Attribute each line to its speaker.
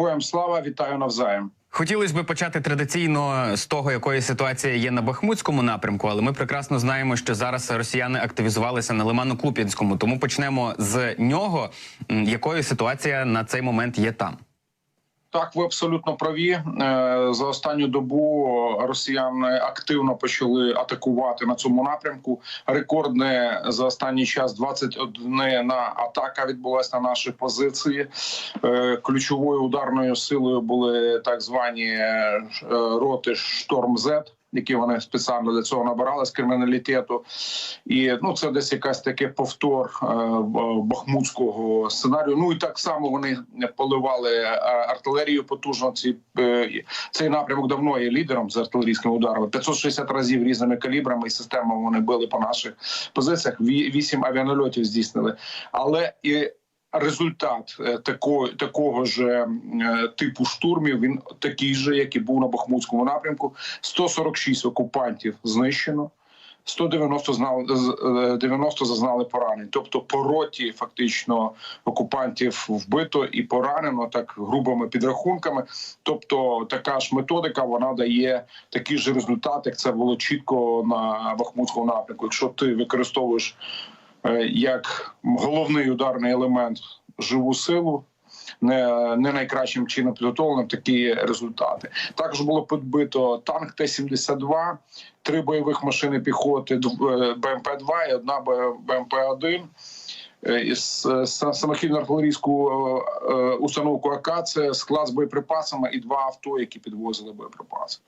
Speaker 1: Героям слава, вітаю навзаєм.
Speaker 2: Хотілося б почати традиційно з того, якої ситуація є на Бахмутському напрямку, але ми прекрасно знаємо, що зараз росіяни активізувалися на Лимано-Куп'янському. Тому почнемо з нього. Якою ситуація на цей момент є там?
Speaker 1: Так, ви абсолютно праві. Е, За останню добу росіяни активно почали атакувати на цьому напрямку. Рекордне за останній час 21 на атака відбулася на наші позиції. Е, Ключовою ударною силою були так звані е, роти Шторм З. Які вони спеціально для цього набирали з криміналітету, і ну це десь якась таке повтор е, бахмутського сценарію. Ну і так само вони поливали е, артилерію потужно. Ці е, цей напрямок давно є лідером з артилерійськими ударами. 560 разів різними калібрами і системами вони били по наших позиціях. Ві- Вісім авіанальотів здійснили, але і результат е, такого такого ж е, типу штурмів він такий же, як і був на Бахмутському напрямку. 146 окупантів знищено. 190 знали, з- е, 90 зазнали поранень. Тобто по роті фактично окупантів вбито і поранено так грубими підрахунками. Тобто така ж методика вона дає такий же результат, як це було чітко на Бахмутському напрямку. Якщо ти використовуєш як головний ударний елемент живу силу. Не, не найкращим чином підготовленим такі результати. Також було підбито танк Т-72, три бойових машини піхоти, БМП-2 і одна БМП-1. Е, е, самохідну артилерійську е, е, установку АК, це склад з боєприпасами і два авто, які підвозили боєприпаси.